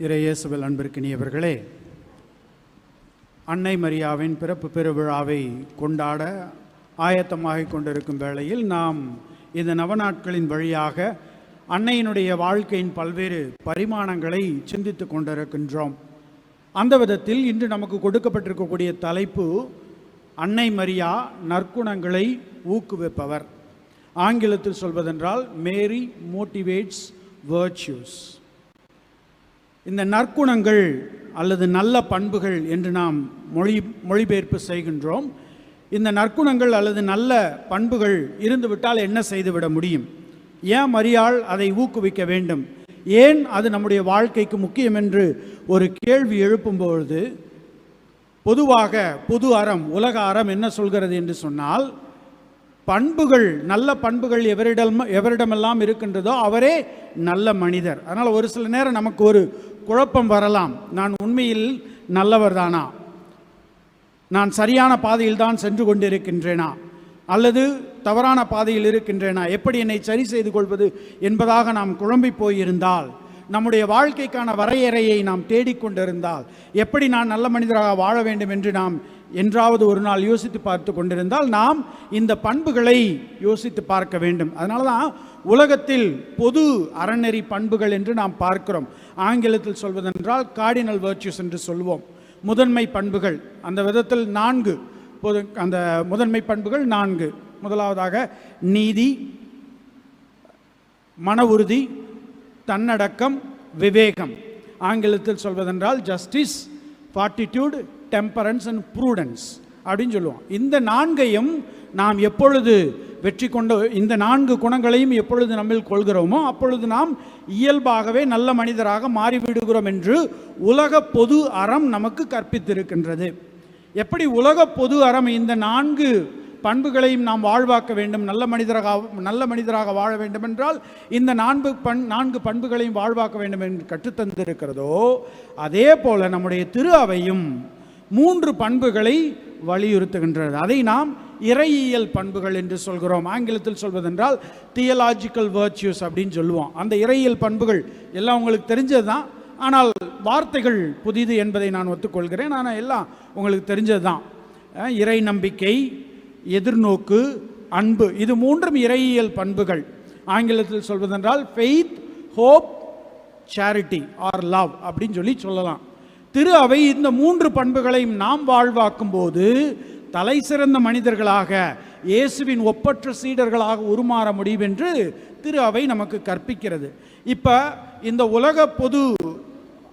இறையேசுவல் அன்பிற்கினியவர்களே அன்னை மரியாவின் பிறப்பு பெருவிழாவை கொண்டாட ஆயத்தமாகிக் கொண்டிருக்கும் வேளையில் நாம் இந்த நவநாட்களின் வழியாக அன்னையினுடைய வாழ்க்கையின் பல்வேறு பரிமாணங்களை சிந்தித்து கொண்டிருக்கின்றோம். அந்த விதத்தில் இன்று நமக்கு கொடுக்கப்பட்டிருக்கக்கூடிய தலைப்பு அன்னை மரியா நற்குணங்களை ஊக்குவிப்பவர். ஆங்கிலத்தில் சொல்வதென்றால் மேரி மோட்டிவேட்ஸ் வேர்ச்சியூஸ் இந்த நற்குணங்கள் அல்லது நல்ல பண்புகள் என்று நாம் மொழி மொழிபெயர்ப்பு செய்கின்றோம். இந்த நற்குணங்கள் அல்லது நல்ல பண்புகள் இருந்துவிட்டால் என்ன செய்துவிட முடியும்? ஏன் மரியாள் அதை ஊக்குவிக்க வேண்டும்? ஏன் அது நம்முடைய வாழ்க்கைக்கு முக்கியம் என்று ஒரு கேள்வி எழுப்பும்பொழுது பொதுவாக பொது அறம் உலக அறம் என்ன சொல்கிறது என்று சொன்னால் பண்புகள் நல்ல பண்புகள் எவரிடம் எவரிடமெல்லாம் இருக்கின்றதோ அவரே நல்ல மனிதர். அதனால் ஒரு சில நேரம் நமக்கு ஒரு குழப்பம் வரலாம். நான் உண்மையில் நல்லவர் தானா நான் சரியான பாதையில் தான் சென்று கொண்டிருக்கின்றேனா? அல்லது தவறான பாதையில் இருக்கின்றேனா? எப்படி என்னை சரி செய்து கொள்வது என்பதாக நாம் குழம்பி போயிருந்தால் நம்முடைய வாழ்க்கைக்கான வரையறையை நாம் தேடிக்கொண்டிருந்தால் எப்படி நான் நல்ல மனிதராக வாழ வேண்டும் என்று நாம் என்றாவது ஒரு நாள் யோசித்து பார்த்து கொண்டிருந்தால் நாம் இந்த பண்புகளை யோசித்து பார்க்க வேண்டும். அதனால தான் உலகத்தில் பொது அறநெறி பண்புகள் என்று நாம் பார்க்கிறோம். ஆங்கிலத்தில் சொல்வதென்றால் கார்டினல் வர்ச்சுஸ் என்று சொல்வோம். முதன்மை பண்புகள். அந்த விதத்தில் நான்கு. பொது அந்த முதன்மை பண்புகள் நான்கு. முதலாவதாக நீதி மன உறுதி தன்னடக்கம் விவேகம். ஆங்கிலத்தில் சொல்வதென்றால் justice fortitude temperance and prudence அப்படின்னு சொல்லுவோம். இந்த நான்கையும் நாம் எப்பொழுது வெற்றி கொண்ட இந்த நான்கு குணங்களையும் எப்பொழுது நம்மில் கொள்கிறோமோ அப்பொழுது நாம் இயல்பாகவே நல்ல மனிதராக மாறிவிடுகிறோம் என்று உலக பொது அறம் நமக்கு கற்பித்திருக்கின்றது. எப்படி உலக பொது அறம் இந்த நான்கு பண்புகளையும் நாம் வாழ்வாக்க வேண்டும் நல்ல மனிதராக நல்ல மனிதராக வாழ வேண்டும் என்றால் இந்த நான்கு பண் நான்கு பண்புகளையும் வாழ்வாக்க வேண்டும் என்று கற்றுத்தந்திருக்கிறதோ அதே போல நம்முடைய திரு அவையும் மூன்று பண்புகளை வலியுறுத்துகின்றது. அதை நாம் இறையியல் பண்புகள் என்று சொல்கிறோம். ஆங்கிலத்தில் சொல்வதென்றால் தியலாஜிக்கல் வர்ச்சியூஸ் அப்படின்னு சொல்லுவோம். அந்த இறையியல் பண்புகள் எல்லாம் உங்களுக்கு தெரிஞ்சது தான் ஆனால் வார்த்தைகள் புதிது என்பதை நான் ஒத்துக்கொள்கிறேன். ஆனால் எல்லாம் உங்களுக்கு தெரிஞ்சது தான் இறை நம்பிக்கை எதிர்நோக்கு அன்பு. இது மூன்றும் இறையியல் பண்புகள். ஆங்கிலத்தில் சொல்வதென்றால் faith hope charity or love அப்படின்னு சொல்லி சொல்லலாம். திரு அவை இந்த மூன்று பண்புகளையும் நாம் வாழ்வாக்கும் போது தலை சிறந்த மனிதர்களாக இயேசுவின் ஒப்பற்ற சீடர்களாக உருமாற முடியும் என்று திரு அவை நமக்கு கற்பிக்கிறது. இப்போ இந்த உலக பொது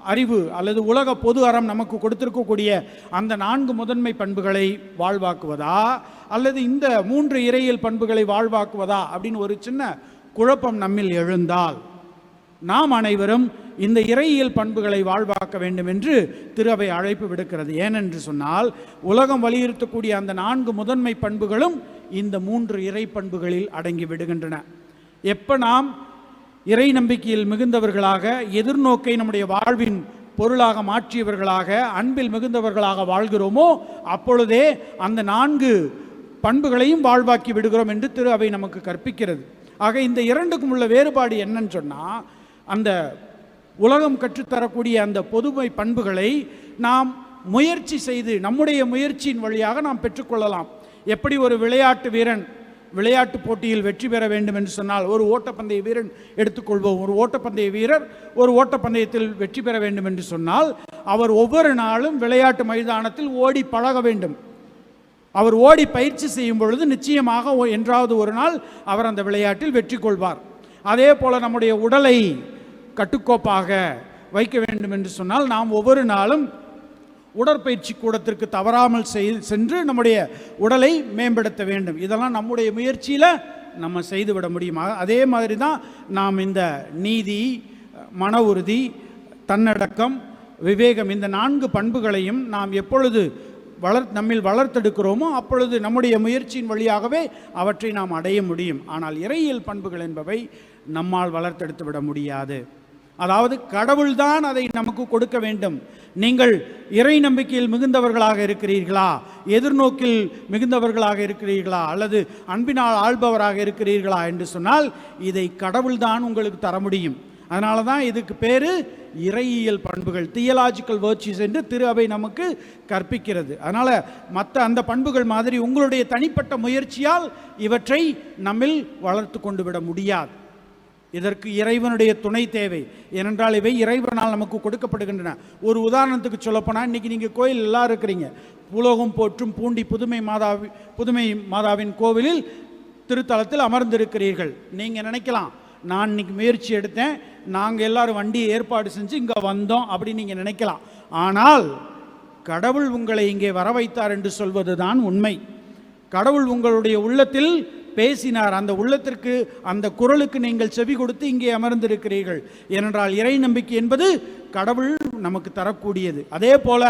அறிவு அல்லது உலக பொது அறம் நமக்கு கொடுத்திருக்கக்கூடிய அந்த நான்கு முதன்மை பண்புகளை வாழ்வாக்குவதா அல்லது இந்த மூன்று இறையியல் பண்புகளை வாழ்வாக்குவதா அப்படின்னு ஒரு சின்ன குழப்பம் நம்மில் எழுந்தால் நாம் அனைவரும் இந்த இறையியல் பண்புகளை வாழ்வாக்க வேண்டும் என்று திருவை அழைப்பு விடுக்கிறது. ஏனென்று சொன்னால் உலகம் வலியுறுத்தக்கூடிய அந்த நான்கு முதன்மை பண்புகளும் இந்த மூன்று இறை பண்புகளில் அடங்கி விடுகின்றன. எப்போ நாம் இறை நம்பிக்கையில் மிகுந்தவர்களாக எதிர்நோக்கை நம்முடைய வாழ்வின் பொருளாக மாற்றியவர்களாக அன்பில் மிகுந்தவர்களாக வாழ்கிறோமோ அப்பொழுதே அந்த நான்கு பண்புகளையும் வாழ்வாக்கி விடுகிறோம் என்று திரு அவை நமக்கு கற்பிக்கிறது. ஆக இந்த இரண்டுக்கும் உள்ள வேறுபாடு என்னன்னு சொன்னால் அந்த உலகம் கற்றுத்தரக்கூடிய அந்த பொதுமை பண்புகளை நாம் முயற்சி செய்து நம்முடைய முயற்சியின் வழியாக நாம் பெற்றுக்கொள்ளலாம். எப்படி ஒரு விளையாட்டு வீரன் விளையாட்டு போட்டியில் வெற்றி பெற வேண்டும் என்று சொன்னால் ஒரு ஓட்டப்பந்தய வீரன் எடுத்துக்கொள்வோம். ஒரு ஓட்டப்பந்தய வீரர் ஒரு ஓட்டப்பந்தயத்தில் வெற்றி பெற வேண்டும் என்று சொன்னால் அவர் ஒவ்வொரு நாளும் விளையாட்டு மைதானத்தில் ஓடி பழக வேண்டும். அவர் ஓடி பயிற்சி செய்யும் பொழுது நிச்சயமாக ஒ- என்றாவது ஒரு நாள் அவர் அந்த விளையாட்டில் வெற்றி கொள்வார். அதே போல் நம்முடைய உடலை கட்டுக்கோப்பாக வைக்க வேண்டும் என்று சொன்னால் நாம் ஒவ்வொரு நாளும் உடற்பயிற்சி கூடத்திற்கு தவறாமல் செய் சென்று நம்முடைய உடலை மேம்படுத்த வேண்டும். இதெல்லாம் நம்முடைய முயற்சியில் நம்ம செய்துவிட முடியுமா? அதே மாதிரி தான் நாம் இந்த நீதி மன உறுதி தன்னடக்கம் விவேகம் இந்த நான்கு பண்புகளையும் நாம் எப்பொழுது வளர் நம்மில் வளர்த்தெடுக்கிறோமோ அப்பொழுது நம்முடைய முயற்சியின் வழியாகவே அவற்றை நாம் அடைய முடியும். ஆனால் இறையியல் பண்புகள் என்பவை நம்மால் வளர்த்தெடுத்து விட முடியாது. அதாவது கடவுள்தான் அதை நமக்கு கொடுக்க வேண்டும். நீங்கள் இறை நம்பிக்கையில் மிகுந்தவர்களாக இருக்கிறீர்களா? எதிர்நோக்கில் மிகுந்தவர்களாக இருக்கிறீர்களா? அல்லது அன்பினால் ஆள்பவராக இருக்கிறீர்களா என்று சொன்னால் இதை கடவுள்தான் உங்களுக்கு தர முடியும். அதனால தான் இதுக்கு பேர் இறையியல் பண்புகள் தியலாஜிக்கல் வேர்ச்சிஸ் என்று திரு அவை நமக்கு கற்பிக்கிறது. அதனால் மற்ற அந்த பண்புகள் மாதிரி உங்களுடைய தனிப்பட்ட முயற்சியால் இவற்றை நம்மில் வளர்த்து கொண்டு விட முடியாது. இதற்கு இறைவனுடைய துணை தேவை. ஏனென்றால் இவை இறைவனால் நமக்கு கொடுக்கப்படுகின்றன. ஒரு உதாரணத்துக்கு சொல்லப்போனால் இன்றைக்கி நீங்கள் கோயில் எல்லாம் இருக்கிறீங்க. புலோகம் போற்றும் பூண்டி புதுமை மாதாவி புதுமை மாதாவின் கோவிலில் திருத்தலத்தில் அமர்ந்திருக்கிறீர்கள். நீங்கள் நினைக்கலாம் நான் இன்னைக்கு முயற்சி எடுத்தேன் நாங்கள் எல்லாரும் வண்டியை ஏற்பாடு செஞ்சு இங்கே வந்தோம் அப்படின்னு நீங்கள் நினைக்கலாம். ஆனால் கடவுள் உங்களை இங்கே வர வைத்தார் என்று சொல்வது தான் உண்மை. கடவுள் உங்களுடைய உள்ளத்தில் பேசினார். அந்த உள்ளத்திற்கு அந்த குரலுக்கு நீங்கள் செவி கொடுத்து இங்கே அமர்ந்திருக்கிறீர்கள். ஏனென்றால் இறை நம்பிக்கை என்பது கடவுள் நமக்கு தரக்கூடியது. அதே போல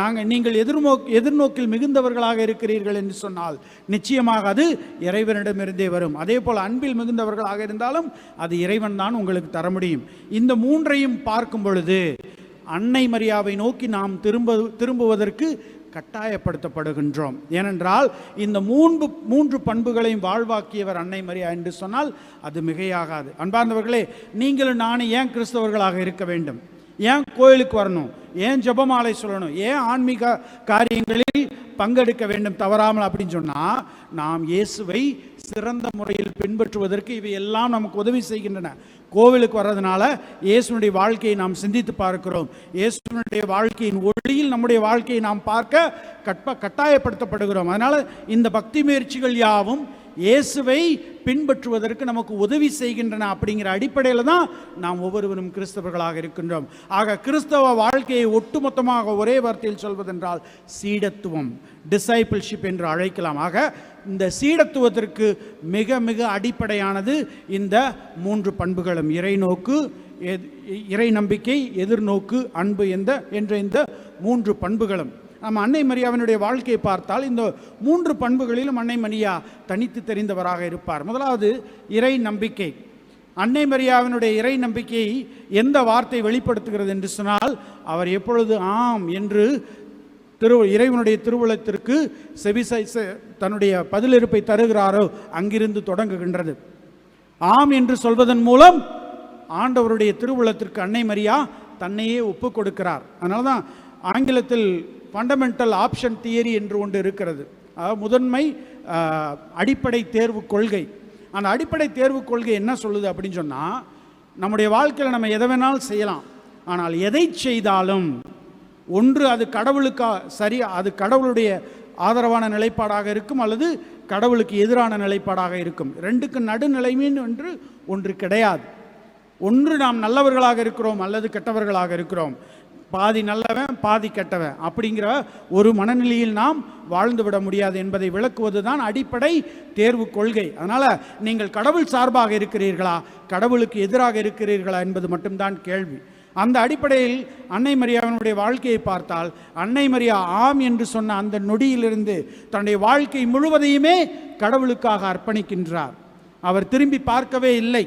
நாங்கள் நீங்கள் எதிர்நோ எதிர்நோக்கில் மிகுந்தவர்களாக இருக்கிறீர்கள் என்று சொன்னால் நிச்சயமாக அது இறைவனிடமிருந்தே வரும். அதே போல் அன்பில் மிகுந்தவர்களாக இருந்தாலும் அது இறைவன் தான் உங்களுக்கு தர முடியும். இந்த மூன்றையும் பார்க்கும் பொழுது அன்னை மரியாவை நோக்கி நாம் திரும்ப திரும்புவதற்கு கட்டாயப்படுத்தப்படுகின்றோம். ஏனென்றால் இந்த மூன்று மூன்று பண்புகளையும் வாழ்வாக்கியவர் அன்னை மரியா என்று சொன்னால் அது மிகையாகாது. அன்பார்ந்தவர்களே நீங்களும் நானும் ஏன் கிறிஸ்தவர்களாக இருக்க வேண்டும்? ஏன் கோயிலுக்கு வரணும்? ஏன் ஜெபமாலை சொல்லணும்? ஏன் ஆன்மீக காரியங்களில் பங்கெடுக்க வேண்டும் தவறாமல் அப்படின்னு சொன்னால் நாம் இயேசுவை சிறந்த முறையில் பின்பற்றுவதற்கு இவை எல்லாம் நமக்கு உதவி செய்கின்றன. கோவிலுக்கு வர்றதுனால இயேசுனுடைய வாழ்க்கையை நாம் சிந்தித்து பார்க்கிறோம். இயேசுனுடைய வாழ்க்கையின் ஒளியில் நம்முடைய வாழ்க்கையை நாம் பார்க்க கட்ப கட்டாயப்படுத்தப்படுகிறோம். அதனால் இந்த பக்தி முயற்சிகள் யாவும் இயேசுவை பின்பற்றுவதற்கு நமக்கு உதவி செய்கின்றன அப்படிங்கிற அடிப்படையில் தான் நாம் ஒவ்வொருவரும் கிறிஸ்தவர்களாக இருக்கின்றோம். ஆக கிறிஸ்தவ வாழ்க்கையை ஒட்டுமொத்தமாக ஒரே வார்த்தையில் சொல்வதென்றால் சீடத்துவம் டிசைபிள்ஷிப் என்று அழைக்கலாம். ஆக இந்த சீடத்துவத்திற்கு மிக மிக அடிப்படையானது இந்த மூன்று பண்புகளும். இறைநோக்கு இறை நம்பிக்கை எதிர்நோக்கு அன்பு எந்த என்ற இந்த மூன்று பண்புகளும். நம்ம அன்னை மரியாவினுடைய வாழ்க்கையை பார்த்தால் இந்த மூன்று பண்புகளிலும் அன்னை மரியா தனித்து தெரிந்தவராக இருப்பார். முதலாவது இறை நம்பிக்கை. அன்னை மரியாவினுடைய இறை நம்பிக்கையை எந்த வார்த்தை வெளிப்படுத்துகிறது என்று சொன்னால் அவர் எப்பொழுது ஆம் என்று திரு இறைவனுடைய திருவுளத்திற்கு செவிசை தன்னுடைய பதிலிருப்பை தருகிறாரோ அங்கிருந்து தொடங்குகின்றது. ஆம் என்று சொல்வதன் மூலம் ஆண்டவருடைய திருவுளத்திற்கு அன்னை மரியா தன்னையே ஒப்பு கொடுக்கிறார். அதனால தான் ஆங்கிலத்தில் ஃபண்டமெண்டல் ஆப்ஷன் தியரி என்று ஒன்று இருக்கிறது. அதாவது முதன்மை அடிப்படை தேர்வு கொள்கை. அந்த அடிப்படை தேர்வு கொள்கை என்ன சொல்லுது அப்படின்னு சொன்னால் நம்முடைய வாழ்க்கையில் நம்ம எதை வேணாலும் செய்யலாம். ஆனால் எதை செய்தாலும் ஒன்று அது கடவுளுக்கா சரி அது கடவுளுடைய ஆதரவான நிலைப்பாடாக இருக்கும் அல்லது கடவுளுக்கு எதிரான நிலைப்பாடாக இருக்கும். ரெண்டுக்கு நடுநிலைமைன்னு என்று ஒன்று கிடையாது. ஒன்று நாம் நல்லவர்களாக இருக்கிறோம் அல்லது கெட்டவர்களாக இருக்கிறோம். பாதி நல்லவன் பாதி கெட்டவன். அப்படிங்கிற ஒரு மனநிலையில் நாம் வாழ்ந்து விட முடியாது என்பதை விளக்குவது தான் அடிப்படை தேர்வு கொள்கை. அதனால் நீங்கள் கடவுள் சார்பாக இருக்கிறீர்களா? கடவுளுக்கு எதிராக இருக்கிறீர்களா என்பது மட்டும்தான் கேள்வி. அந்த அடிப்படையில் அன்னை மரியாவினுடைய வாழ்க்கையை பார்த்தால் அன்னை மரியா ஆம் என்று சொன்ன அந்த நொடியிலிருந்து தன்னுடைய வாழ்க்கை முழுவதையுமே கடவுளுக்காக அர்ப்பணிக்கின்றார். அவர் திரும்பி பார்க்கவே இல்லை.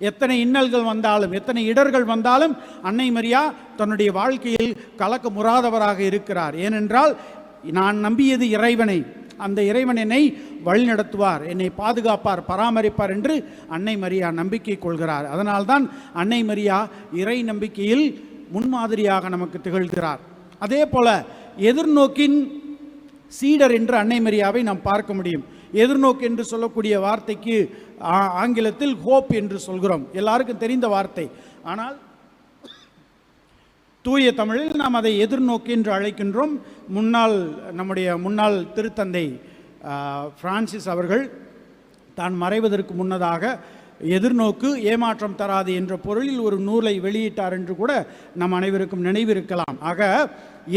எத்தனை இன்னல்கள் வந்தாலும் எத்தனை இடர்கள் வந்தாலும் அன்னை மரியா தன்னுடைய வாழ்க்கையில் கலக்க முறாதவராக இருக்கிறார். ஏனென்றால் நான் நம்பியது இறைவனை. அந்த இறைவன் என்னை வழிநடத்துவார் என்னை பாதுகாப்பார் பராமரிப்பார் என்று அன்னை மரியா நம்பிக்கை கொள்கிறார். அதனால்தான் அன்னை மரியா இறை நம்பிக்கையில் முன்மாதிரியாக நமக்கு திகழ்கிறார். அதே போல எதிர்நோக்கின் சீடர் என்று அன்னை மரியாவை நாம் பார்க்க முடியும். எதிர்நோக்கு என்று சொல்லக்கூடிய வார்த்தைக்கு ஆ- ஆங்கிலத்தில் ஹோப் என்று சொல்கிறோம். எல்லாருக்கும் தெரிந்த வார்த்தை. ஆனால் தூய தமிழில் நாம் அதை எதிர்நோக்கி என்று அழைக்கின்றோம். முன்னாள் நம்முடைய முன்னாள் திருத்தந்தை பிரான்சிஸ் அவர்கள் தான் மறைவதற்கு முன்னதாக எதிர்நோக்கு ஏமாற்றம் தராது என்ற பொருளில் ஒரு நூலை வெளியிட்டார் என்று கூட நம் அனைவருக்கும் நினைவிருக்கலாம். ஆக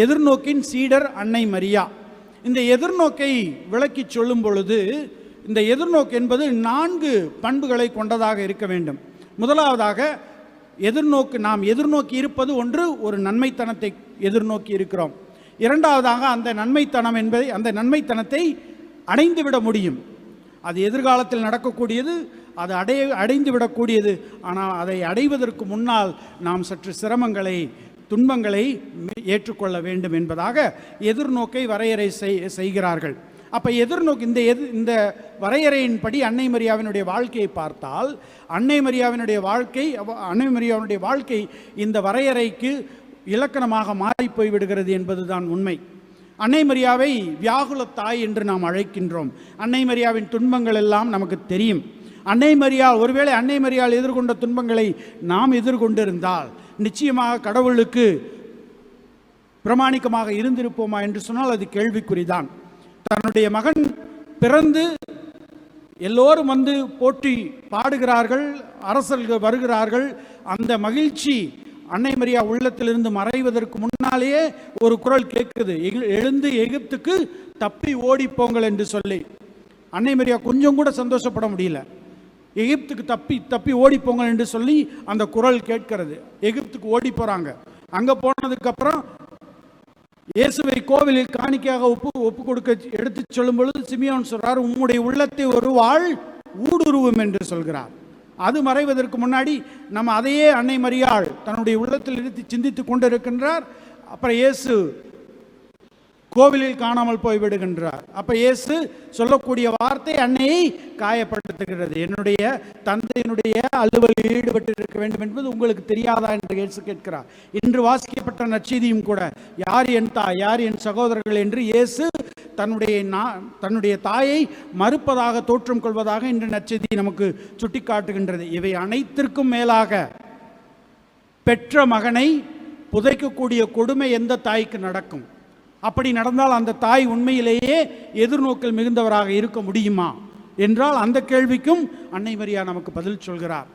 எதிர்நோக்கின் சீடர் அன்னை மரியா. இந்த எதிர்நோக்கை விளக்கி சொல்லும் பொழுது இந்த எதிர்நோக்கு என்பது நான்கு பண்புகளை கொண்டதாக இருக்க வேண்டும். முதலாவதாக எதிர்நோக்கு நாம் எதிர்நோக்கி இருப்பது ஒன்று ஒரு நன்மைத்தனத்தை எதிர்நோக்கி இருக்கிறோம். இரண்டாவதாக அந்த நன்மைத்தனம் என்பதை அந்த நன்மைத்தனத்தை அடைந்து விட முடியும். அது எதிர்காலத்தில் நடக்கக்கூடியது அது அடைய அடைந்து விடக்கூடியது. ஆனால் அதை அடைவதற்கு முன்னால் நாம் சற்று சிரமங்களை துன்பங்களை ஏற்றுக்கொள்ள வேண்டும் என்பதாக எதிர்நோக்கை வரையறை செய் செய்கிறார்கள். அப்போ எதிர்நோக்கு இந்த எது இந்த வரையறையின்படி அன்னை மரியாவினுடைய வாழ்க்கையை பார்த்தால் அன்னை மரியாவினுடைய வாழ்க்கை அன்னை மரியாவினுடைய வாழ்க்கை இந்த வரையறைக்கு இலக்கணமாக மாறிப்போய் போய்விடுகிறது என்பதுதான் உண்மை. அன்னை மரியாவை வியாகுல தாய் என்று நாம் அழைக்கின்றோம். அன்னை மரியாவின் துன்பங்கள் எல்லாம் நமக்கு தெரியும். அன்னை மரியா ஒருவேளை அன்னை மரியால் எதிர்கொண்ட துன்பங்களை நாம் எதிர்கொண்டிருந்தால் நிச்சயமாக கடவுளுக்கு பிரமாணிக்கமாக இருந்திருப்போமா என்று சொன்னால் அது கேள்விக்குறிதான். தன்னுடைய மகன் பிறந்து எல்லோரும் வந்து போற்றி பாடுகிறார்கள் அரசர்கள் வருகிறார்கள். அந்த மகிழ்ச்சி அன்னை மரியா உள்ளத்திலிருந்து மறைவதற்கு முன்னாலேயே ஒரு குரல் கேட்குது. எழுந்து எகிப்துக்கு தப்பி ஓடி போங்கள் என்று சொல்லி. அன்னை மரியா கொஞ்சம் கூட சந்தோஷப்பட முடியல. எகிப்துக்கு தப்பி தப்பி ஓடி போங்கள் என்று சொல்லி அந்த குரல் கேட்கிறது. எகிப்துக்கு ஓடி போறாங்க. அங்கே போனதுக்கப்புறம் இயேசுவை கோவிலில் காணிக்கையாக ஒப்பு ஒப்பு கொடுக்க எடுத்து சொல்லும் பொழுது சிமியான் சொல்றார் உம்முடைய உள்ளத்தை ஒரு வாழ் ஊடுருவும் என்று சொல்கிறார். அது மறைவதற்கு முன்னாடி நம்ம அதையே அன்னை மரியாள் தன்னுடைய உள்ளத்தில் எடுத்து சிந்தித்துக் கொண்டிருக்கின்றார். அப்புறம் இயேசு கோவிலில் காணாமல் போய் விடுகின்றார் அப்ப இயேசு சொல்லக்கூடிய வார்த்தை அன்னையை காயப்படுத்துகிறது. என்னுடைய தந்தையினுடைய அலுவலில் ஈடுபட்டு இருக்க வேண்டும் என்பது உங்களுக்கு தெரியாதா என்று இயேசு கேட்கிறார். இன்று வாசிக்கப்பட்ட நச்சீதியும் கூட யார் என் தாய் யார் என் சகோதரர்கள்? என்று இயேசு தன்னுடைய நா- தன்னுடைய தாயை மறுப்பதாக தோற்றம் கொள்வதாக இன்று நற்செய்தி நமக்கு சுட்டிக்காட்டுகின்றது. இவை அனைத்திற்கும் மேலாக பெற்ற மகனை புதைக்கக்கூடிய கொடுமை எந்த தாய்க்கு நடக்கும்? அப்படி நடந்தால் அந்த தாய் உண்மையிலேயே எதிர்நோக்கல் மிகுந்தவராக இருக்க முடியுமா? என்றால் அந்த கேள்விக்கும் அன்னை மரியா நமக்கு பதில் சொல்கிறார்.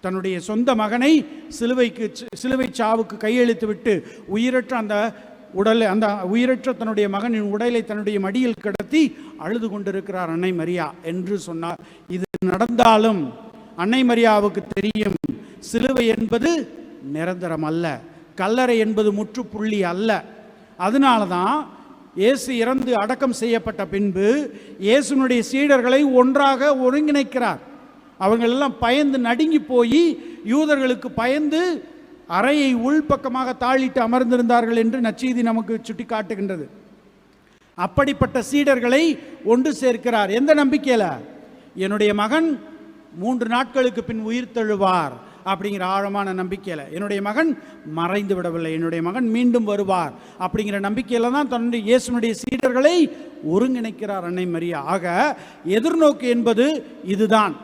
தன்னுடைய சொந்த மகனை சிலுவைக்கு சிலுவை சாவுக்கு கையெழுத்து விட்டு உயிரற்ற அந்த உடலை அந்த உயிரற்ற தன்னுடைய மகனின் உடலை தன்னுடைய மடியில் கிடத்தி அழுது கொண்டிருக்கிறார் அன்னை மரியா என்று சொன்னார். இது நடந்தாலும் அன்னை மரியாவுக்கு தெரியும். சிலுவை என்பது நிரந்தரம் அல்ல. கல்லறை என்பது முற்றுப்புள்ளி அல்ல. அதனால தான் இயேசு இறந்து அடக்கம் செய்யப்பட்ட பின்பு இயேசுனுடைய சீடர்களை ஒன்றாக ஒருங்கிணைக்கிறார். அவங்களெல்லாம் எல்லாம் பயந்து நடுங்கி போய் யூதர்களுக்கு பயந்து அறையை உள்பக்கமாக தாழிட்டு அமர்ந்திருந்தார்கள் என்று நச்செய்தி நமக்கு சுட்டி காட்டுகின்றது அப்படிப்பட்ட சீடர்களை ஒன்று சேர்க்கிறார். எந்த நம்பிக்கையில்? என்னுடைய மகன் மூன்று நாட்களுக்கு பின் உயிர் தழுவார் அப்படிங்கிற ஆழமான நம்பிக்கையில் என்னுடைய மகன் மறைந்து விடவில்லை என்னுடைய மகன் மீண்டும் வருவார் அப்படிங்கிற நம்பிக்கையில் தான் தன்னுடைய இயேசுனுடைய சீடர்களை ஒருங்கிணைக்கிறார் அன்னை மரியா. ஆக எதிர்நோக்கு என்பது இதுதான்.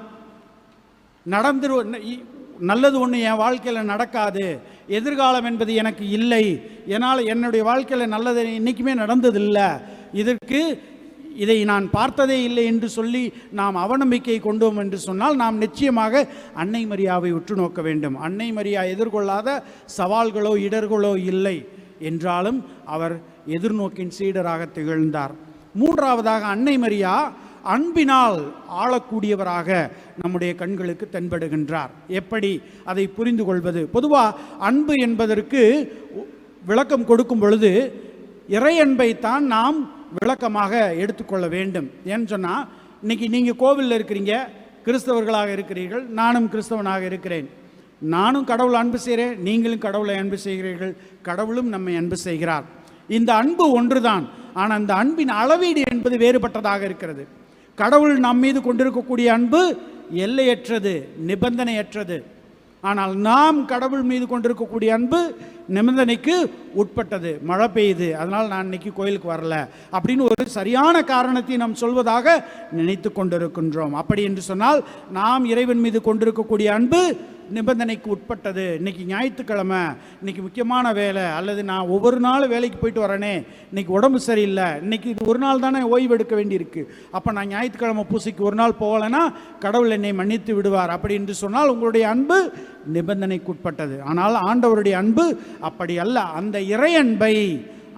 நடந்துரு இ- நல்லது ஒன்று என் வாழ்க்கையில் நடக்காது எதிர்காலம் என்பது எனக்கு இல்லை என்னால் என்னுடைய வாழ்க்கையில் நல்லது இன்றைக்குமே நடந்ததில்லை. இதற்கு இதை நான் பார்த்ததே இல்லை என்று சொல்லி நாம் அவநம்பிக்கை கொண்டோம் என்று சொன்னால் நாம் நிச்சயமாக அன்னை மரியாவை உற்று நோக்க வேண்டும். அன்னை மரியா எதிர்கொள்ளாத சவால்களோ இடர்களோ இல்லை என்றாலும் அவர் எதிர்நோக்கின் சீடராக திகழ்ந்தார். மூன்றாவதாக அன்னை மரியா அன்பினால் ஆளக்கூடியவராக நம்முடைய கண்களுக்கு தென்படுகின்றார். எப்படி அதை புரிந்து கொள்வது? பொதுவாக அன்பு என்பதற்கு விளக்கம் கொடுக்கும் பொழுது இறை அன்பைத்தான் நாம் விளக்கமாக எடுத்துக்கொள்ள வேண்டும். ஏன்னு சொன்னால் இன்னைக்கு நீங்கள் கோவிலில் இருக்கிறீங்க கிறிஸ்தவர்களாக இருக்கிறீர்கள் நானும் கிறிஸ்தவனாக இருக்கிறேன். நானும் கடவுள் அன்பு செய்கிறேன் நீங்களும் கடவுளை அன்பு செய்கிறீர்கள் கடவுளும் நம்மை அன்பு செய்கிறார். இந்த அன்பு ஒன்றுதான் ஆனால் அந்த அன்பின் அளவீடு என்பது வேறுபட்டதாக இருக்கிறது. கடவுள் நம் மீது கொண்டிருக்கக்கூடிய அன்பு எல்லையற்றது நிபந்தனையற்றது. ஆனால் நாம் கடவுள் மீது கொண்டிருக்கக்கூடிய அன்பு நிபந்தனைக்கு உட்பட்டது. மழை பெய்யுது அதனால் நான் இன்னைக்கு கோயிலுக்கு வரல. அப்படின்னு ஒரு சரியான காரணத்தை நாம் சொல்வதாக நினைத்து கொண்டிருக்கின்றோம். அப்படி என்று சொன்னால் நாம் இறைவன் மீது கொண்டிருக்கக்கூடிய அன்பு நிபந்தனைக்கு உட்பட்டது. இன்றைக்கி ஞாயிற்றுக்கிழமை இன்னைக்கு முக்கியமான வேலை அல்லது நான் ஒவ்வொரு நாள் வேலைக்கு போயிட்டு வரேனே இன்னைக்கு உடம்பு சரியில்லை இன்னைக்கு இது ஒரு நாள் தானே ஓய்வு எடுக்க வேண்டியிருக்கு. அப்போ நான் ஞாயிற்றுக்கிழமை பூசைக்கு ஒரு நாள் போகலைன்னா கடவுள் என்னை மன்னித்து விடுவார் அப்படி என்று சொன்னால் உங்களுடைய அன்பு நிபந்தனைக்கு உட்பட்டது. ஆனால் ஆண்டவருடைய அன்பு அப்படி அல்ல. அந்த இறை அன்பை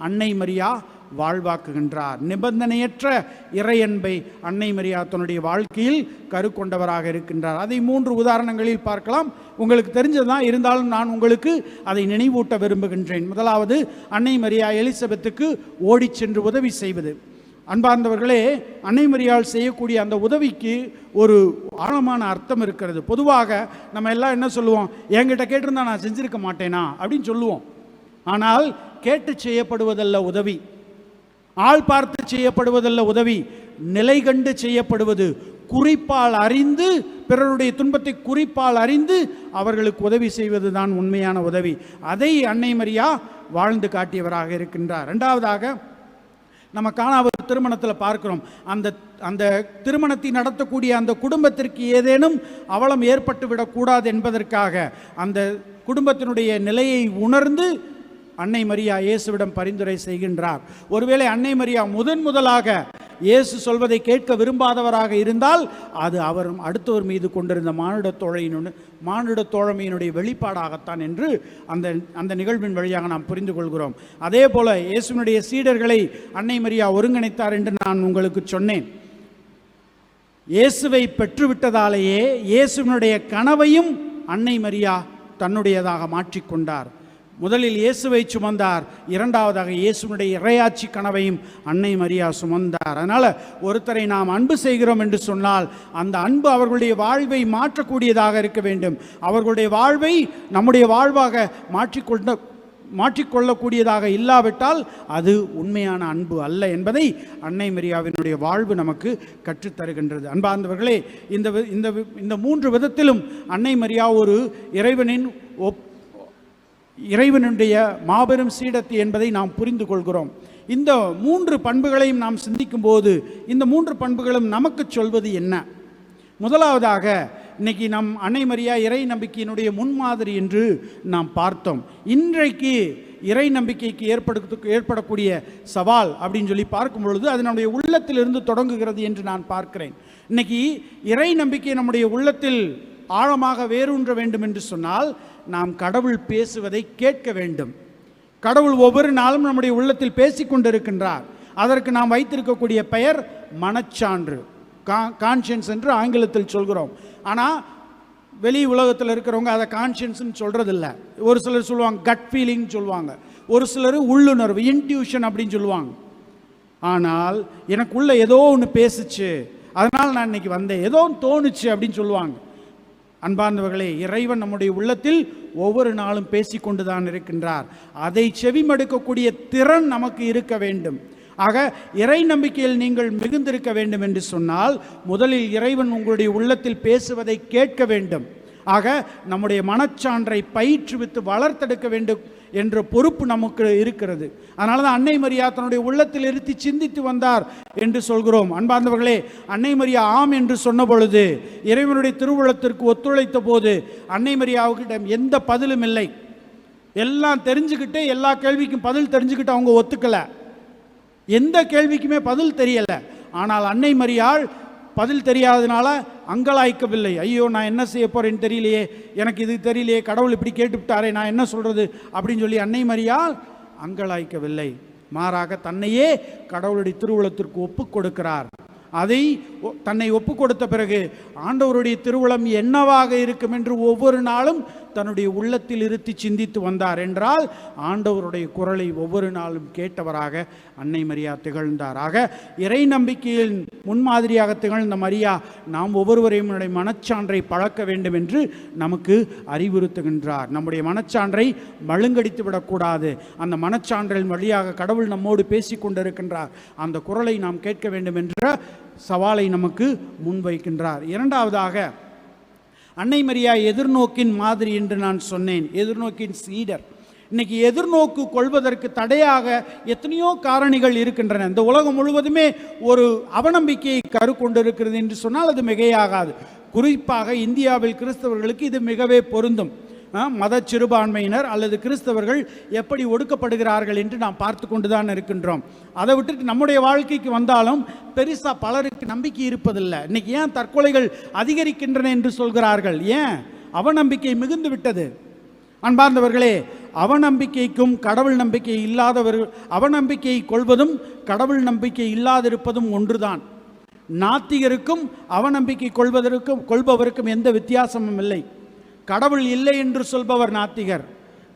அன்னை மரியா வாழ்வாக்குகின்றார். நிபந்தனையற்ற இறையன்பை அன்னை மரியா தன்னுடைய வாழ்க்கையில் கருக்கொண்டவராக இருக்கின்றார். அதை மூன்று உதாரணங்களில் பார்க்கலாம். உங்களுக்கு தெரிஞ்சதுதான் இருந்தாலும் நான் உங்களுக்கு அதை நினைவூட்ட விரும்புகின்றேன். முதலாவது அன்னை மரியா எலிசபெத்துக்கு ஓடிச் சென்று உதவி செய்வது. அன்பார்ந்தவர்களே அன்னை மரியாள் செய்யக்கூடிய அந்த உதவிக்கு ஒரு ஆழமான அர்த்தம் இருக்கிறது. பொதுவாக நம்ம எல்லாம் என்ன சொல்லுவோம்? என்கிட்ட கேட்டிருந்தா நான் செஞ்சிருக்க மாட்டேனா? அப்படின்னு சொல்லுவோம். ஆனால் கேட்டு செய்யப்படுவதல்ல உதவி. ஆள் பார்த்து செய்யப்படுவதல்ல உதவி நிலை கண்டு செய்யப்படுவது. குறிப்பால் அறிந்து பிறருடைய துன்பத்தை குறிப்பால் அறிந்து அவர்களுக்கு உதவி செய்வது தான் உண்மையான உதவி. அதை அன்னை மரியா வாழ்ந்து காட்டியவராக இருக்கின்றார். ரெண்டாவதாக நம்ம காணாவது திருமணத்தில் பார்க்கிறோம். அந்த அந்த திருமணத்தை நடத்தக்கூடிய அந்த குடும்பத்திற்கு ஏதேனும் அவலம் ஏற்பட்டு விடக்கூடாது என்பதற்காக அந்த குடும்பத்தினுடைய நிலையை உணர்ந்து அன்னை மரியா இயேசுவிடம் பரிந்துரை செய்கின்றார். ஒருவேளை அன்னை மரியா முதன் முதலாக இயேசு சொல்வதை கேட்க விரும்பாதவராக இருந்தால் அது அவர் அடுத்தவர் மீது கொண்டிருந்த மானுட தோழையினு மானுட தோழமையினுடைய வெளிப்பாடாகத்தான் என்று அந்த அந்த நிகழ்வின் வழியாக நாம் புரிந்து கொள்கிறோம். அதே போல இயேசுவினுடைய சீடர்களை அன்னை மரியா ஒருங்கிணைத்தார் என்று நான் உங்களுக்கு சொன்னேன். இயேசுவை பெற்றுவிட்டதாலேயே இயேசுவினுடைய கனவையும் அன்னை மரியா தன்னுடையதாக மாற்றிக்கொண்டார். முதலில் இயேசுவை சுமந்தார். இரண்டாவதாக இயேசுவினுடைய இறையாட்சி கனவையும் அன்னை மரியா சுமந்தார். அதனால் ஒருத்தரை நாம் அன்பு செய்கிறோம் என்று சொன்னால் அந்த அன்பு அவர்களுடைய வாழ்வை மாற்றக்கூடியதாக இருக்க வேண்டும். அவர்களுடைய வாழ்வை நம்முடைய வாழ்வாக மாற்றிக்கொண்ட மாற்றிக்கொள்ளக்கூடியதாக இல்லாவிட்டால் அது உண்மையான அன்பு அல்ல என்பதை அன்னை மரியாவினுடைய வாழ்வு நமக்கு கற்றுத்தருகின்றது. அன்பார்ந்தவர்களே இந்த வி- இந்த வி- இந்த மூன்று விதத்திலும் அன்னை மரியா ஒரு இறைவனின் ஒப் இறைவனுடைய மாபெரும் சீடத்து என்பதை நாம் புரிந்து கொள்கிறோம். இந்த மூன்று பண்புகளையும் நாம் சிந்திக்கும் போது இந்த மூன்று பண்புகளும் நமக்கு சொல்வது என்ன? முதலாவதாக இன்னைக்கு நம் அன்னைமரியா இறை நம்பிக்கையினுடைய முன்மாதிரி என்று நாம் பார்த்தோம். இன்றைக்கு இறை நம்பிக்கைக்கு ஏற்படுத்த ஏற்படக்கூடிய சவால் அப்படின்னு சொல்லி பார்க்கும் பொழுது அது நம்முடைய உள்ளத்திலிருந்து தொடங்குகிறது என்று நான் பார்க்கிறேன். இன்னைக்கு இறை நம்பிக்கை நம்முடைய உள்ளத்தில் ஆழமாக வேரூன்ற வேண்டும் என்று சொன்னால் நாம் கடவுள் பேசுவதை கேட்க வேண்டும். கடவுள் ஒவ்வொரு நாளும் நம்முடைய உள்ளத்தில் பேசிக்கொண்டிருக்கின்றார் அதற்கு நாம் வைத்திருக்கக்கூடிய பெயர் மனச்சான்று. கா கான்ஷியன்ஸ் என்று ஆங்கிலத்தில் சொல்கிறோம். ஆனால் வெளி உலகத்தில் இருக்கிறவங்க அதை கான்ஷியன்ஸ்னு சொல்கிறதில்ல ஒரு சிலர் சொல்லுவாங்க கட் ஃபீலிங் சொல்லுவாங்க. ஒரு சிலர் உள்ளுணர்வு இன்ட்யூஷன் அப்படின்னு சொல்லுவாங்க. ஆனால் எனக்குள்ளே ஏதோ ஒன்று பேசுச்சு. அதனால் நான் இன்னைக்கு வந்தேன். ஏதோ ஒன்று தோணுச்சு அப்படின்னு சொல்லுவாங்க. அன்பார்ந்தவர்களே இறைவன் நம்முடைய உள்ளத்தில் ஒவ்வொரு நாளும் பேசிக்கொண்டு தான் இருக்கின்றார். அதை செவிமடுக்கக்கூடிய திறன் நமக்கு இருக்க வேண்டும். ஆக இறை நம்பிக்கையில் நீங்கள் மிகுந்திருக்க வேண்டும் என்று சொன்னால் முதலில் இறைவன் உங்களுடைய உள்ளத்தில் பேசுவதை கேட்க வேண்டும். ஆக நம்முடைய மனச்சான்றை பயிற்றுவித்து வளர்த்தெடுக்க வேண்டும். என்ற பொறுப்பு நமக்கு இருக்கிறது. அதனால தான் அன்னை மரியா தன்னுடைய உள்ளத்தில் இருத்தி சிந்தித்து வந்தார் என்று சொல்கிறோம். அன்பார்ந்தவர்களே அன்னை மரியா ஆம் என்று சொன்ன பொழுது இறைவனுடைய திருவுளத்திற்கு ஒத்துழைத்த போது அன்னை மரியாவுக்கிட்ட எந்த பதிலும் இல்லை. எல்லாம் தெரிஞ்சுக்கிட்டு எல்லா கேள்விக்கும் பதில் தெரிஞ்சுக்கிட்டு அவங்க ஒத்துக்கலை. எந்த கேள்விக்குமே பதில் தெரியலை. ஆனால் அன்னை மரியாள் பதில் தெரியாதனால அங்கலாய்க்கவில்லை. ஐயோ நான் என்ன செய்ய போகிறேன்னு தெரியலையே. எனக்கு இது தெரியலையே. கடவுள் இப்படி கேட்டுவிட்டாரே நான் என்ன சொல்கிறது அப்படின்னு சொல்லி அன்னை மரியால் அங்கலாய்க்கவில்லை. மாறாக தன்னையே கடவுளுடைய திருவுளத்திற்கு ஒப்புக் கொடுக்கிறார். அதை ஒ- தன்னை ஒப்பு கொடுத்த பிறகு ஆண்டவருடைய திருவுளம் என்னவாக இருக்கும் என்று ஒவ்வொரு நாளும் தன்னுடைய உள்ளத்தில் இருத்தி சிந்தித்து வந்தார் என்றால் ஆண்டவருடைய குரலை ஒவ்வொரு நாளும் கேட்டவராக அன்னை மரியா திகழ்ந்தாராக. இறை நம்பிக்கையில் முன்மாதிரியாக திகழ்ந்த மரியா நாம் ஒவ்வொருவரையும் நம்முடைய மனச்சான்றை பழக்க வேண்டும் என்று நமக்கு அறிவுறுத்துகின்றார். நம்முடைய மனச்சான்றை மழுங்கடித்து விடக்கூடாது. அந்த மனச்சான்றின் வழியாக கடவுள் நம்மோடு பேசி கொண்டிருக்கின்றார். அந்த குரலை நாம் கேட்க வேண்டும் என்ற சவாலை நமக்கு முன்வைக்கின்றார். இரண்டாவதாக அன்னை மரியா எதிர்நோக்கின் மாதிரி என்று நான் சொன்னேன். எதிர்நோக்கின் சீடர். இன்னைக்கு எதிர்நோக்கு கொள்வதற்கு தடையாக எத்தனையோ காரணிகள் இருக்கின்றன. இந்த உலகம் முழுவதுமே ஒரு அவநம்பிக்கையை கரு கொண்டிருக்கிறது என்று சொன்னால் அது மிகையாகாது. குறிப்பாக இந்தியாவில் கிறிஸ்தவர்களுக்கு இது மிகவே பொருந்தும். மத சிறுபான்மையினர் அல்லது கிறிஸ்தவர்கள் எப்படி ஒடுக்கப்படுகிறார்கள் என்று நாம் பார்த்து கொண்டு தான் இருக்கின்றோம். அதை விட்டுட்டு நம்முடைய வாழ்க்கைக்கு வந்தாலும் பெருசாக பலருக்கு நம்பிக்கை இருப்பதில்லை. இன்னைக்கு ஏன் தற்கொலைகள் அதிகரிக்கின்றன என்று சொல்கிறார்கள்? ஏன்? அவநம்பிக்கை மிகுந்து விட்டது. அன்பார்ந்தவர்களே அவநம்பிக்கைக்கும் கடவுள் நம்பிக்கை இல்லாதவர்கள் அவநம்பிக்கையை கொள்வதும் கடவுள் நம்பிக்கை இல்லாதிருப்பதும் ஒன்றுதான். நாத்திகருக்கும் அவநம்பிக்கை கொள்வதற்கும் கொள்பவருக்கும் எந்த வித்தியாசமும் இல்லை. கடவுள் இல்லை என்று சொல்பவர் நாத்திகர்.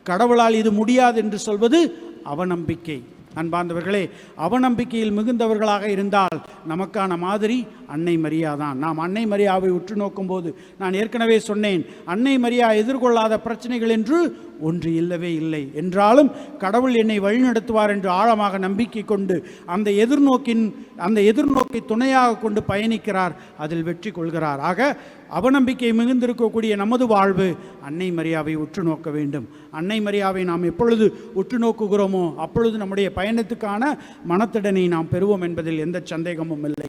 கடவுளால் இது முடியாது என்று சொல்வது அவநம்பிக்கை. அன்பார்ந்தவர்களே அவநம்பிக்கையில் மிகுந்தவர்களாக இருந்தால் நமக்கான மாதிரி அன்னை மரியா தான். நாம் அன்னை மரியாவை உற்று நோக்கும்போது நான் ஏற்கனவே சொன்னேன் அன்னை மரியா எதிர்கொள்ளாத பிரச்சனைகள் என்று ஒன்று இல்லவே இல்லை. என்றாலும் கடவுள் என்னை வழிநடத்துவார் என்று ஆழமாக நம்பிக்கை கொண்டு அந்த எதிர்நோக்கின் அந்த எதிர்நோக்கை துணையாக கொண்டு பயணிக்கிறார். அதில் வெற்றி கொள்கிறார். ஆக அவநம்பிக்கை மிகுந்திருக்கக்கூடிய நமது வாழ்வு அன்னை மரியாவை உற்று நோக்க வேண்டும். அன்னை மரியாவை நாம் எப்பொழுது உற்று நோக்குகிறோமோ அப்பொழுது நம்முடைய பயணத்துக்கான மனத்திடனை நாம் பெறுவோம் என்பதில் எந்த சந்தேகமும் இல்லை.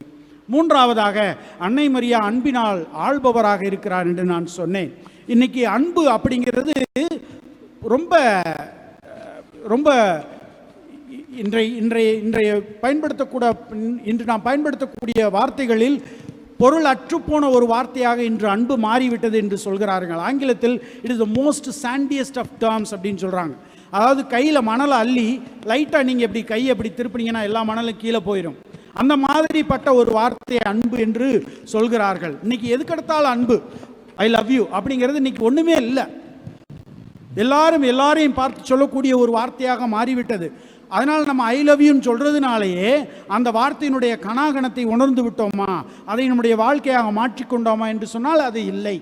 மூன்றாவதாக அன்னை மரியா அன்பினால் ஆள்பவராக இருக்கிறார் என்று நான் சொன்னேன். இன்னைக்கு அன்பு அப்படிங்கிறது ரொம்ப ரொம்ப இன்றைய இன்றைய இன்றைய பயன்படுத்தக்கூட இன்று நாம் பயன்படுத்தக்கூடிய வார்த்தைகளில் பொருள் அற்றுப்போன ஒரு வார்த்தையாக இன்று அன்பு மாறிவிட்டது என்று சொல்கிறார்கள். ஆங்கிலத்தில் it is the most sanctiest of terms அப்படின்னு சொல்கிறாங்க அதாவது கையில் மணலை அள்ளி லைட்டாக நீங்கள் இப்படி கையை அப்படி திருப்பினீங்கன்னா எல்லா மணலும் கீழே போயிடும். அந்த மாதிரிப்பட்ட ஒரு வார்த்தையை அன்பு என்று சொல்கிறார்கள். இன்னைக்கு எதுக்கெடுத்தாலும் அன்பு? ஐ லவ் யூ அப்படிங்கிறது இன்னைக்கு ஒன்றுமே இல்லை. எல்லாரும் எல்லாரையும் பார்த்து சொல்லக்கூடிய ஒரு வார்த்தையாக மாறிவிட்டது. அதனால் நம்ம ஐ லவ் யூன்னு சொல்கிறதுனாலேயே அந்த வார்த்தையினுடைய கணாகணத்தை உணர்ந்து விட்டோமா? அதை நம்முடைய வாழ்க்கையாக மாற்றிக்கொண்டோமா என்று சொன்னால் அது இல்லை.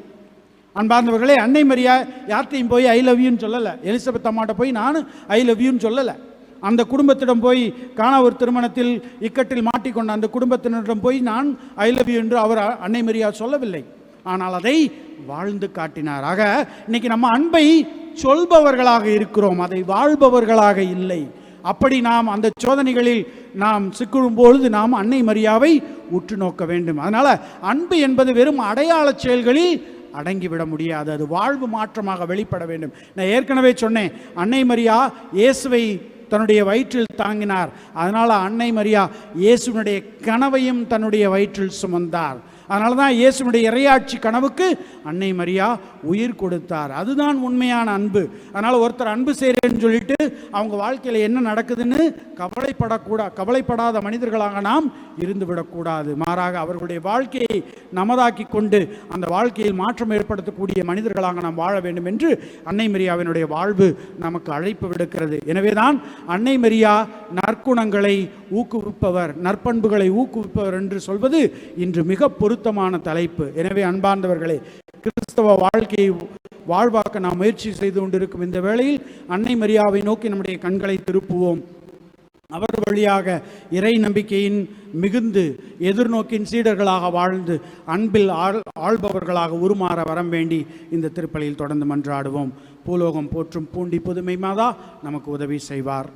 அன்பார்ந்தவர்களே அன்னை மரியா யார்த்தையும் போய் ஐ லவ் யூன்னு சொல்லலை. எலிசபெத் அம்மாட்ட போய் நானும் ஐ லவ் யூன்னு சொல்லலை. அந்த குடும்பத்திடம் போய் காணா ஒரு திருமணத்தில் இக்கட்டில் மாட்டிக்கொண்ட அந்த குடும்பத்தினரிடம் போய் நான் ஐ லவ் யூ என்று அவர் அன்னை மரியா சொல்லவில்லை. ஆனால் அதை வாழ்ந்து காட்டினார் ஆக இன்னைக்கு நம்ம அன்பை சொல்பவர்களாக இருக்கிறோம் அதை வாழ்பவர்களாக இல்லை. அப்படி நாம் அந்த சோதனைகளில் நாம் சிக்கிடும் பொழுது நாம் அன்னை மரியாவை உற்று நோக்க வேண்டும். அதனால் அன்பு என்பது வெறும் அடையாள செயல்களில் அடங்கிவிட முடியாது. அது வாழ்வு மாற்றமாக வெளிப்பட வேண்டும். நான் ஏற்கனவே சொன்னேன் அன்னை மரியா இயேசுவை தன்னுடைய வயிற்றில் தாங்கினார். அதனால் அன்னை மரியா இயேசுனுடைய கனவையும் தன்னுடைய வயிற்றில் சுமந்தார். அதனால தான் இயேசுனுடைய இறையாட்சி கனவுக்கு அன்னை மரியா உயிர் கொடுத்தார். அதுதான் உண்மையான அன்பு. அதனால் ஒருத்தர் அன்பு செய்கிறேன்னு சொல்லிட்டு அவங்க வாழ்க்கையில் என்ன நடக்குதுன்னு கவலைப்படக்கூடா கவலைப்படாத மனிதர்களாக நாம் இருந்து விடக்கூடாது. மாறாக அவர்களுடைய வாழ்க்கையை நமதாக்கி கொண்டு அந்த வாழ்க்கையில் மாற்றம் ஏற்படுத்தக்கூடிய மனிதர்களாக நாம் வாழ வேண்டும் என்று அன்னை மரியாவினுடைய வாழ்வு நமக்கு அழைப்பு விடுக்கிறது. எனவே தான் அன்னை மரியா நற்குணங்களை ஊக்குவிப்பவர் நற்பண்புகளை ஊக்குவிப்பவர் என்று சொல்வது இன்று மிக பொருத்தமான தலைப்பு. எனவே அன்பார்ந்தவர்களே கிறிஸ்தவ வாழ்க்கையை வாழ்வாக்க நாம் முயற்சி செய்து கொண்டிருக்கும் இந்த வேளையில் அன்னை மரியாவை நோக்கி நம்முடைய கண்களை திருப்புவோம். அவர் வழியாக இறை நம்பிக்கையின் மிகுந்து எதிர்நோக்கின் சீடர்களாக வாழ்ந்து அன்பில் ஆள் ஆள்பவர்களாக உருமாற வரம் வேண்டி இந்த திருப்பலியில் தொடர்ந்து மன்றாடுவோம். பூலோகம் போற்றும் பூண்டி புதுமை மாதா நமக்கு உதவி செய்வார்.